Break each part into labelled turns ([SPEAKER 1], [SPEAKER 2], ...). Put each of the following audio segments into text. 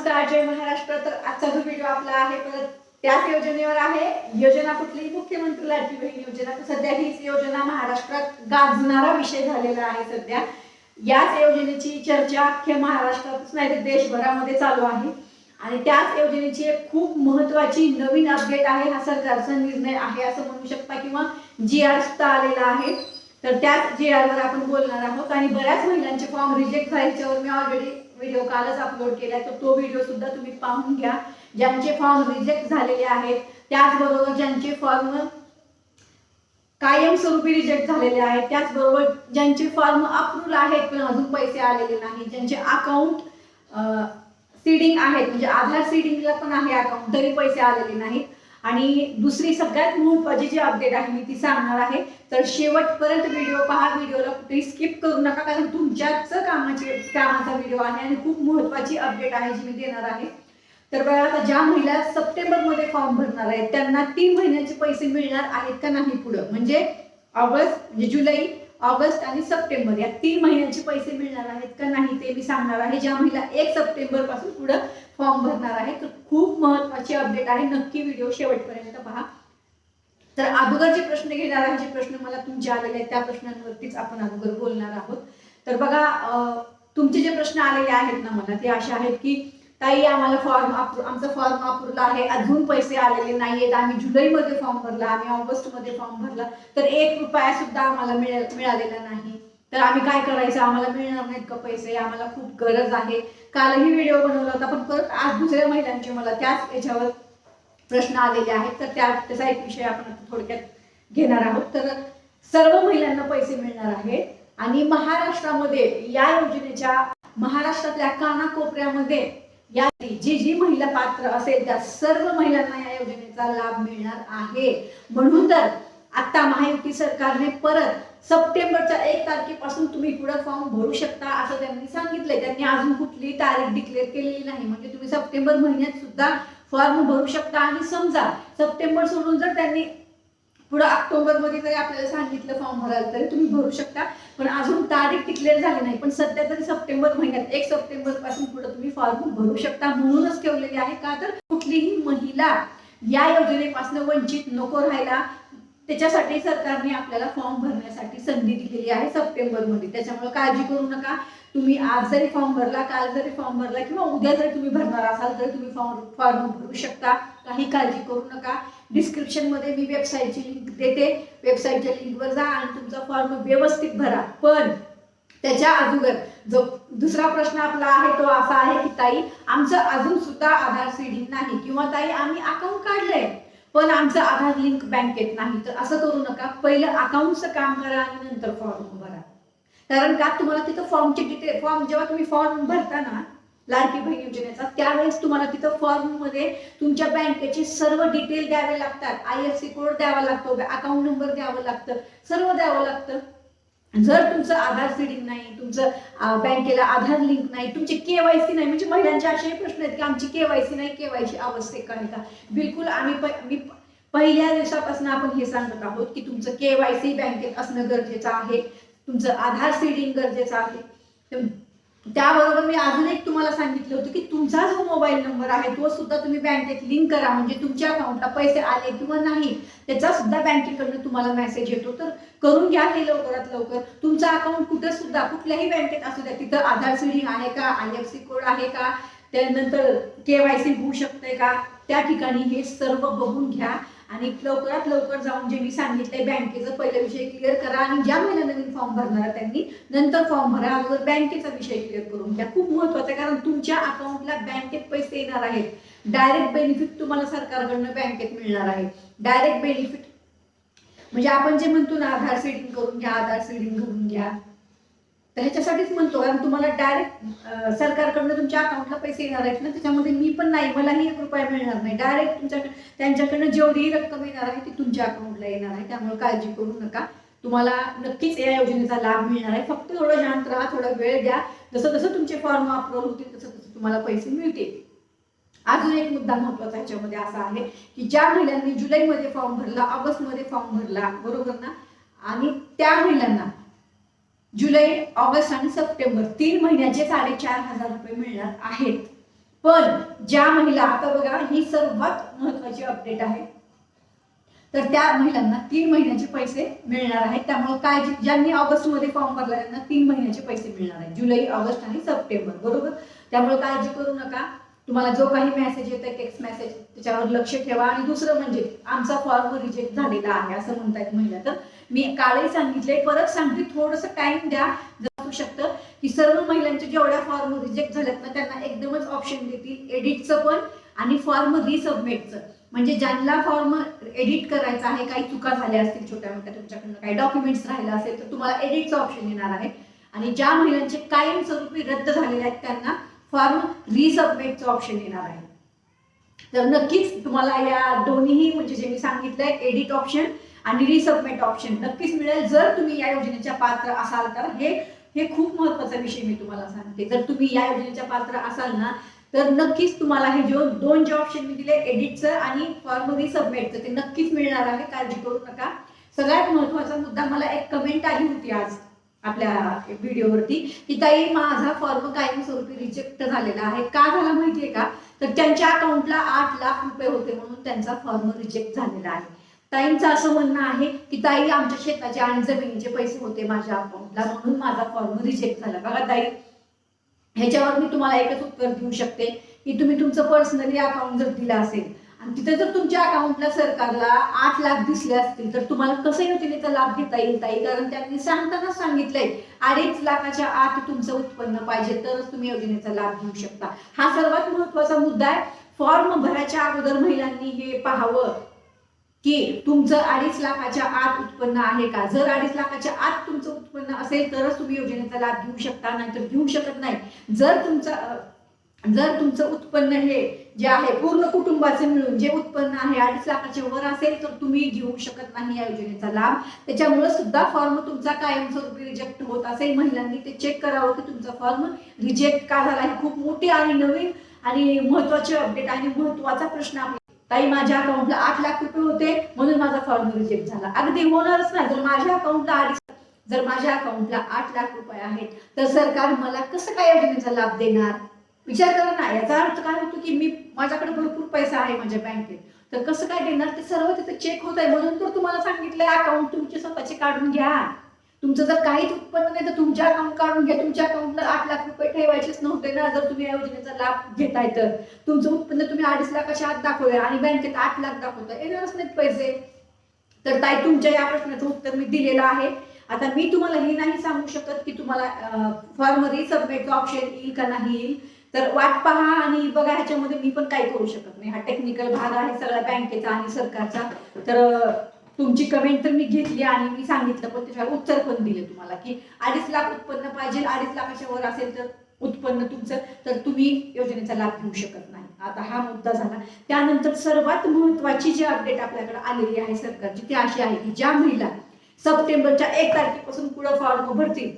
[SPEAKER 1] नमस्कार जय महाराष्ट्र. तर आजचा जो व्हिडिओ आपला आहे परत त्याच योजनेवर आहे. योजना कुठली मुख्यमंत्री लाडकी बहीण योजना सध्या हीच योजना महाराष्ट्रात गाजणारा विषय झालेला आहे सध्या. याच योजनेची चर्चा अख्ख्या महाराष्ट्रातच नाही तर देशभरामध्ये चालू आहे. आणि त्याच योजनेची एक खूप महत्वाची नवीन अपडेट आहे हा सरकारचा निर्णय आहे असं म्हणू शकता किंवा जी आर सुद्धा आलेला आहे. तर त्याच जी आर वर आपण बोलणार आहोत. आणि बऱ्याच महिलांचे फॉर्म रिजेक्ट व्हायच्यावर मी ऑलरेडी व्हिडिओ कालच अपलोड केला तर तो व्हिडिओ सुद्धा तुम्ही पाहून घ्या. ज्यांचे फॉर्म रिजेक्ट झालेले आहेत त्याचबरोबर ज्यांचे फॉर्म कायमस्वरूपी रिजेक्ट झालेले आहेत त्याचबरोबर ज्यांचे फॉर्म अप्रूव्ह आहेत पण अजून पैसे आलेले नाही ज्यांचे अकाउंट सीडिंग आहेत म्हणजे आधार सीडिंगला पण आहे अकाउंट तरी पैसे आलेले नाहीत. आणि दुसरी सगळ्यात महत्वाची जी अपडेट आहे मी ती सांगणार आहे. तर शेवटपर्यंत व्हिडिओ पहा व्हिडिओला कुठेही स्किप करू नका कारण तुमच्याच कामाचे कामाचा व्हिडिओ आहे आणि खूप महत्वाची अपडेट आहे जी मी देणार आहे. तर बघा आता ज्या महिला सप्टेंबरमध्ये फॉर्म भरणार आहेत त्यांना तीन महिन्याचे पैसे मिळणार आहेत का नाही पुढं? म्हणजे ऑगस्ट म्हणजे जुलै ऑगस्ट आणि सप्टेंबर या तीन महिन्याचे पैसे मिळणार आहेत का नाही ते मी सांगणार आहे. ज्या महिला एक सप्टेंबरपासून पुढं फॉर्म भरणार आहे तर खूप महत्वाची अपडेट आहे. नक्की व्हिडिओ शेवटपर्यंत पहा. तर अगोदर जे प्रश्न घेणार आहे जे प्रश्न मला तुमचे आलेले आहेत त्या प्रश्नांवरतीच आपण अगोदर बोलणार आहोत. तर बघा तुमचे जे प्रश्न आलेले आहेत ना मला ते असे आहेत की ताई आम्हाला फॉर्म आमचा फॉर्म अप्रूव्हला आहे. अजून पैसे आलेले नाहीयेत. आम्ही जुलैमध्ये फॉर्म भरला आम्ही ऑगस्टमध्ये फॉर्म भरला. तर एक रुपया सुद्धा आम्हाला मिळालेला नाही. तर आम्ही काय करायचं? आम्हाला मिळणार नाहीत का पैसे? आम्हाला खूप गरज आहे. कालही व्हिडिओ बनवला होता पण परत आज दुसऱ्या महिलांचे मला त्याच याच्यावर प्रश्न आलेले आहेत. तर त्या त्याचा एक विषय आपण थोडक्यात घेणार आहोत. तर सर्व महिलांना पैसे मिळणार आहेत. आणि महाराष्ट्रामध्ये या योजनेच्या महाराष्ट्रातल्या कानाकोपऱ्यामध्ये या जी जी महिला पात्र असेल त्या सर्व महिलांना या योजनेचा लाभ मिळणार आहे. म्हणून तर आता महायुती सरकारने परत सप्टेंबरच्या एक तारखेपासून तुम्ही पुढे फॉर्म भरू शकता असं त्यांनी सांगितलंय. त्यांनी अजून कुठली तारीख डिक्लेअर केलेली नाही. म्हणजे तुम्ही सप्टेंबर महिन्यात सुद्धा फॉर्म भरू शकता. आणि समजा सप्टेंबर सोडून जर त्यांनी पुढे ऑक्टोबरमध्ये जरी आपल्याला सांगितलं फॉर्म भरायला तरी तुम्ही भरू शकता. पण अजून तारीख डिक्लेअर झाली नाही. पण सध्या तरी सप्टेंबर महिन्यात एक सप्टेंबरपासून पुढे तुम्ही फॉर्म भरू शकता म्हणूनच ठेवलेली आहे. का तर कुठलीही महिला या योजनेपासून वंचित नको राहायला. त्याच्यासाठी सरकारने आपल्याला फॉर्म भरण्यासाठी संधी दिलेली आहे सप्टेंबरमध्ये त्याच्यामुळे काळजी करू नका. तुम्ही आज जरी फॉर्म भरला काल जरी फॉर्म भरला किंवा उद्या जरी तुम्ही भरणार असाल तरी तुम्ही फॉर्म फॉर्म भरू शकता. काही काळजी करू नका. डिस्क्रिप्शनमध्ये मी वेबसाईटची लिंक देते. वेबसाईटच्या लिंकवर जा आणि तुमचा फॉर्म व्यवस्थित भरा. पण त्याच्या अगोदर जो दुसरा प्रश्न आपला आहे तो असा आहे की ताई आमचं अजून सुद्धा आधार सीडिंग नाही किंवा ताई आम्ही अकाउंट काढलंय पण आमचं आधार लिंक बँकेत नाही. तर असं करू नका. पहिलं अकाउंटचं काम करा आणि नंतर फॉर्म भरा. कारण का तुम्हाला तिथं फॉर्मची डिटेल फॉर्म जेव्हा तुम्ही फॉर्म भरता ना लाडकी बहीण योजनेचा त्यावेळेस तुम्हाला तिथं फॉर्ममध्ये तुमच्या बँकेचे सर्व डिटेल द्यावे लागतात. आय एफ सी कोड द्यावा लागतो अकाउंट नंबर द्यावं लागतं सर्व द्यावं लागतं. जर तुमचं आधार सीडिंग नाही तुमचं बँकेला आधार लिंक नाही तुमची केवायसी नाही म्हणजे महिलांचे असे प्रश्न आहेत की आमची केवायसी नाही केवायसी आवश्यक आहे का? बिलकुल आम्ही मी पहिल्या दिवसापासून आपण हे सांगत आहोत की तुमचं केवायसी बँकेत असणं गरजेचं आहे. तुमचं आधार सीडिंग गरजेचं आहे. त्याबरोबर मी अजून एक तुम्हाला सांगितलं होतं की तुमचा जो मोबाईल नंबर आहे तो सुद्धा तुम्ही बँकेत लिंक करा. म्हणजे तुमच्या अकाउंटला पैसे आले किंवा नाही त्याचा सुद्धा बँकेकडनं तुम्हाला मेसेज येतो. तर करून घ्या हे लवकरात लवकर. तुमचा अकाउंट कुठे सुद्धा कुठल्याही बँकेत असू द्या तिथं आधार सीडिंग आहे का आय एफ सी कोड आहे का त्यानंतर केवायसी होऊ शकते का त्या ठिकाणी हे सर्व बघून घ्या. आणि लवकरात लवकर जाऊन जे मी सांगितलंय बँकेचा पहिला विषय क्लिअर करा आणि ज्या महिला नवीन फॉर्म भरणार त्यांनी नंतर फॉर्म भरा. अगोदर बँकेचा विषय क्लिअर करून घ्या. खूप महत्वाचं आहे कारण तुमच्या अकाउंटला बँकेत पैसे येणार आहेत. डायरेक्ट बेनिफिट तुम्हाला सरकारकडनं बँकेत मिळणार आहे. डायरेक्ट बेनिफिट म्हणजे आपण जे म्हणतो ना आधार सेटिंग करून घ्या आधार सेडिंग करून घ्या. तर ह्याच्यासाठीच म्हणतो कारण तुम्हाला डायरेक्ट सरकारकडनं तुमच्या अकाउंटला पैसे येणार आहेत ना त्याच्यामध्ये मी पण नाही मलाही एक रुपया मिळणार नाही. डायरेक्ट तुमच्या त्यांच्याकडनं जेवढी रक्कम येणार आहे ती तुमच्या अकाउंटला येणार आहे. त्यामुळे काळजी करू नका. तुम्हाला नक्कीच या योजनेचा लाभ मिळणार आहे. फक्त थोडं शांत राहा थोडा वेळ द्या. जसं जसं तुमचे फॉर्म अप्रूव्ह होतील तसं तसं तुम्हाला पैसे मिळतील. अजून एक मुद्दा महत्त्वाचा ह्याच्यामध्ये असा आहे की ज्या महिलांनी जुलैमध्ये फॉर्म भरला ऑगस्टमध्ये फॉर्म भरला बरोबर ना? आणि त्या महिलांना जुलै ऑगस्ट आणि सप्टेंबर तीन महिन्याचे साडेचार हजार रुपये मिळणार आहेत. पण ज्या महिला आता बघा ही सर्वात महत्वाची अपडेट आहे. तर त्या महिलांना तीन महिन्याचे पैसे मिळणार आहेत. त्यामुळे काय ज्यांनी ऑगस्टमध्ये फॉर्म भरला त्यांना तीन महिन्याचे पैसे मिळणार आहेत. जुलै ऑगस्ट आणि सप्टेंबर बरोबर? त्यामुळे काळजी करू नका. तुम्हाला जो काही मेसेज येतो टेक्स्ट मेसेज त्याच्यावर लक्ष ठेवा. आणि दुसरं म्हणजे आमचा फॉर्म रिजेक्ट झालेला आहे असं म्हणतायत महिला तर. मी कालही सांगितले परत सांगते थोडस टाइम द्या. जाऊ शकतं की सर्व महिलांचे जेवढ्या फॉर्म रिजेक्ट झाल्यात ना त्यांना एकदमच ऑप्शन देतील एडिटचं पण आणि फॉर्म रिसबमिटचं म्हणजे ज्यांना फॉर्म एडिट करायचा आहे काही चुका झाल्या असतील छोट्या मोठ्या तुमच्याकडनं काही डॉक्युमेंट्स राहिला असेल तर तुम्हाला एडिटचं ऑप्शन येणार आहे. आणि ज्या महिलांचे कायमस्वरूपी रद्द झालेले आहेत त्यांना फॉर्म रिसबमिटचं ऑप्शन येणार आहे. तर नक्कीच तुम्हाला या दोन्हीही म्हणजे जे मी सांगितलंय एडिट ऑप्शन आणि रिसबमिट ऑप्शन नक्कीच मिळेल. जर तुम्ही या योजनेच्या पात्र असाल तर हे हे खूप महत्त्वाचा विषय मी तुम्हाला सांगते. जर तुम्ही या योजनेच्या पात्र असाल ना तर नक्कीच तुम्हाला हे जो दोन जे ऑप्शन मी दिले एडिटचं आणि फॉर्म रिसबमिटचं ते नक्कीच मिळणार आहे. काळजी करू नका. सगळ्यात महत्त्वाचा मुद्दा मला एक कमेंट आली होती आज आपल्या व्हिडिओवरती की ताई माझा फॉर्म कायमस्वरूपी रिजेक्ट झालेला आहे. का झाला माहितीये का? तर त्यांच्या अकाउंटला आठ लाख रुपये होते म्हणून त्यांचा फॉर्म रिजेक्ट झालेला आहे. ताईंचं असं म्हणणं आहे की ताई आमच्या शेताचे आणि जमिनीचे पैसे होते माझ्या अकाउंटला म्हणून माझा फॉर्म रिजेक्ट झाला. बघा ताई ह्याच्यावर मी तुम्हाला एकच उत्तर देऊ शकते की तुम्ही तुमचं पर्सनली अकाउंट जर दिलं असेल आणि तिथे जर तुमच्या अकाउंटला सरकारला आठ लाख दिसले असतील तर तुम्हाला कसं योजनेचा लाभ घेता येईल ताई? कारण त्यांनी सांगताना सांगितलंय अडीच लाखाच्या आत तुमचं उत्पन्न पाहिजे तरच तुम्ही योजनेचा लाभ घेऊ शकता. हा सर्वात महत्त्वाचा मुद्दा आहे. फॉर्म भरायच्या अगोदर महिलांनी हे पाहावं. की तुमचं अडीच लाखाच्या आत उत्पन्न आहे का? जर अडीच लाखाच्या आत तुमचं उत्पन्न असेल तरच तुम्ही योजनेचा लाभ घेऊ शकता नाहीतर घेऊ शकत नाही. जर तुमचं जर तुमचं उत्पन्न हे जे आहे पूर्ण कुटुंबाचे मिळून जे उत्पन्न आहे अडीच लाखाच्या वर असेल तर तुम्ही घेऊ शकत नाही या योजनेचा लाभ. त्याच्यामुळे सुद्धा फॉर्म तुमचा कायमस्वरूपी रिजेक्ट होत असेल. महिलांनी ते चेक करावं की तुमचा फॉर्म रिजेक्ट का झाला. ही खूप मोठी आणि नवीन आणि महत्वाची अपडेट आणि महत्त्वाचा प्रश्न आपला ताई माझ्या अकाउंटला आठ लाख रुपये होते म्हणून माझा फॉर्म रिजेक्ट झाला. अगदी होणारच नाही. जर माझ्या अकाउंटला आठ जर माझ्या अकाउंटला आठ लाख रुपये आहेत तर सरकार मला कसं काय योजनेचा लाभ देणार? विचार करा ना. याचा अर्थ काय होतो की मी माझ्याकडे भरपूर पैसा आहे माझ्या बँकेत. तर कसं काय देणार? ते सर्व तिथे चेक होत आहे. म्हणून तर तुम्हाला सांगितलंय अकाउंट तुमचे स्वतःचे काढून घ्या. तुमचं जर काहीच उत्पन्न नाही तर तुमच्या अकाउंट काढून घ्या. तुमच्या अकाउंटला आठ लाख रुपये ठेवायचेच नव्हते ना जर तुम्ही या योजनेचा लाभ घेताय तर. तुमचं उत्पन्न तुम्ही अडीच लाखाच्या आत दाखवलंय आणि बँकेत आठ लाख दाखवता येणारच नाहीत पैसे. तर ताई तुमच्या या प्रश्नाचं उत्तर मी दिलेलं आहे. आता मी तुम्हाला हे नाही सांगू शकत की तुम्हाला फॉर्म रिसबमिटचं ऑप्शन येईल का नाही येईल. तर वाट पहा आणि बघा ह्याच्यामध्ये मी पण काही करू शकत नाही. हा टेक्निकल भाग आहे सगळ्या बँकेचा आणि सरकारचा. तर तुमची कमेंट तर मी घेतली आणि मी सांगितलं पण त्याच्यावर उत्तर पण दिले तुम्हाला की अडीच लाख उत्पन्न पाहिजे अडीच लाखाच्या वर असेल तर उत्पन्न तुमचं तर तुम्ही योजनेचा लाभ घेऊ शकत नाही. आता हा मुद्दा झाला. त्यानंतर सर्वात महत्वाची जी अपडेट आपल्याकडे आलेली आहे सरकारची ती अशी आहे की ज्या महिला सप्टेंबरच्या एक तारखेपासून पुढे फॉर्म भरतील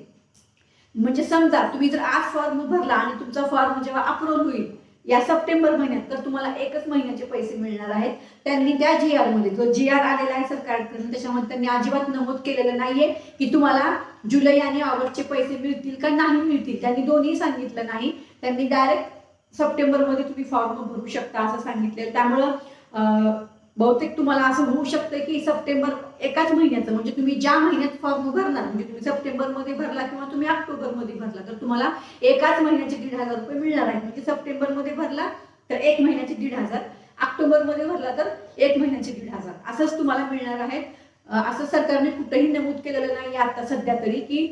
[SPEAKER 1] म्हणजे समजा तुम्ही जर आज फॉर्म भरला आणि तुमचा फॉर्म जेव्हा अप्रूव्ह होईल या सप्टेंबर महिन्यात तर तुम्हाला एकच महिन्याचे पैसे मिळणार आहेत. त्यांनी त्या जी आरमध्ये जो जी आर आलेला आहे सरकारकडून त्याच्यामध्ये त्यांनी अजिबात नमूद केलेलं नाहीये की तुम्हाला जुलै आणि ऑगस्टचे पैसे मिळतील का नाही मिळतील. त्यांनी दोन्ही सांगितलं नाही. त्यांनी डायरेक्ट सप्टेंबरमध्ये तुम्ही फॉर्म भरू शकता असं सांगितलं त्यामुळं अं, बहुतेक तुम्हाला असं होऊ शकतं की सप्टेंबर एकाच महिन्याचं म्हणजे तुम्ही ज्या महिन्यात फॉर्म भरणार म्हणजे तुम्ही सप्टेंबरमध्ये भरला किंवा तुम्ही ऑक्टोबरमध्ये भरला तर तुम्हाला एकाच महिन्याचे दीड हजार रुपये मिळणार आहेत. म्हणजे सप्टेंबरमध्ये भरला तर एक महिन्याचे दीड हजार. ऑक्टोबरमध्ये भरला तर एक महिन्याचे दीड हजार. असंच तुम्हाला मिळणार आहेत. असं सरकारने कुठेही नमूद केलेलं नाही आता सध्या तरी की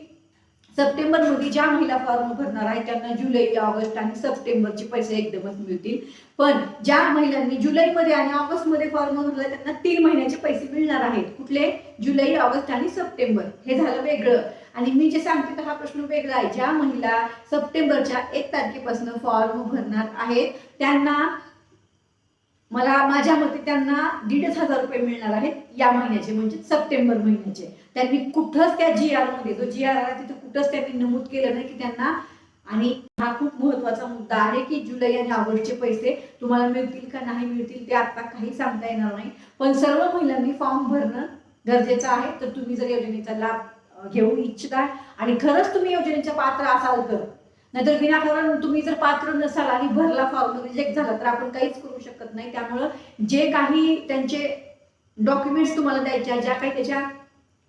[SPEAKER 1] सप्टेंबरमध्ये ज्या महिला फॉर्म भरणार आहेत त्यांना जुलै ऑगस्ट आणि सप्टेंबरचे पैसे एकदमच मिळतील. पण ज्या महिलांनी जुलैमध्ये आणि ऑगस्टमध्ये फॉर्म भरला त्यांना तीन महिन्याचे पैसे मिळणार आहेत. कुठले? जुलै ऑगस्ट आणि सप्टेंबर. हे झालं वेगळं. आणि मी जे सांगते तर हा प्रश्न वेगळा आहे. ज्या महिला सप्टेंबरच्या एक तारखेपासून फॉर्म भरणार आहेत त्यांना मला माझ्या मते त्यांना दीडच हजार रुपये मिळणार आहेत या महिन्याचे म्हणजे सप्टेंबर महिन्याचे. त्यांनी कुठंच त्या जी आरमध्ये जो जी आर आला तिथे कुठंच त्यांनी नमूद केलं नाही की त्यांना आणि हा खूप महत्त्वाचा मुद्दा आहे की जुलै आणि ऑगस्टचे पैसे तुम्हाला मिळतील का नाही मिळतील ते आता काही सांगता येणार नाही. पण सर्व महिलांनी फॉर्म भरणं गरजेचं आहे. तर तुम्ही जर योजनेचा लाभ घेऊ इच्छिता आणि खरंच तुम्ही योजनेच्या पात्र असाल तर. नाहीतर विनाकारण तुम्ही जर पात्र नसाल आणि भरला फॉर्म रिजेक्ट झाला तर आपण काहीच करू शकत नाही. त्यामुळं जे काही त्यांचे डॉक्युमेंट्स तुम्हाला द्यायच्या ज्या काही त्याच्या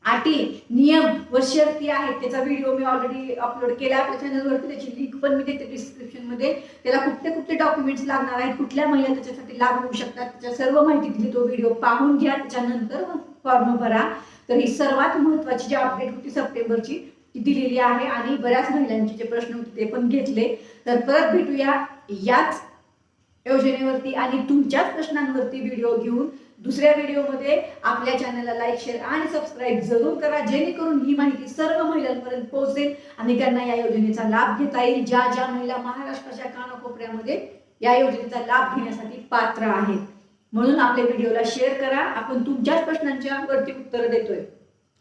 [SPEAKER 1] अटी नियम व शर्ती आहेत. त्याचा व्हिडिओ मी ऑलरेडी अपलोड केला. आपल्या चॅनलवरती त्याची लिंक पण मी देते डिस्क्रिप्शनमध्ये. त्याला कुठले कुठले डॉक्युमेंट्स लागणार आहेत कुठल्या महिला त्याच्यासाठी लागू होऊ शकतात त्याच्या सर्व माहिती दिली तो व्हिडिओ पाहून घ्या. त्याच्यानंतर फॉर्म भरा. तर ही सर्वात महत्वाची जी अपडेट होती सप्टेंबरची ती दिलेली आहे आणि बऱ्याच महिलांचे जे प्रश्न होते ते पण घेतले. तर परत भेटूया याच योजनेवरती आणि तुमच्याच प्रश्नांवरती व्हिडिओ घेऊन. दुसऱ्या व्हिडिओमध्ये आपल्या चॅनलला लाईक शेअर आणि सबस्क्राईब जरूर करा. जेणेकरून ही माहिती सर्व महिलांपर्यंत पोहोचेल आणि त्यांना या योजनेचा लाभ घेता येईल. ज्या ज्या महिला महाराष्ट्राच्या कानाकोपऱ्यामध्ये या योजनेचा लाभ घेण्यासाठी पात्र आहेत. म्हणून आपल्या व्हिडिओला शेअर करा. आपण तुमच्याच प्रश्नांच्या वरती उत्तरं देतोय.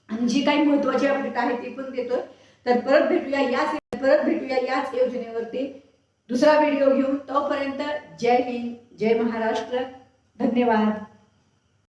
[SPEAKER 1] आणि जी काही महत्वाची अपडेट आहे ती पण देतोय. तर परत भेटूया याच परत भेटूया याच योजनेवरती. दुसरा व्हिडिओ घेऊन तोपर्यंत जय हिंद जय महाराष्ट्र. धन्यवाद.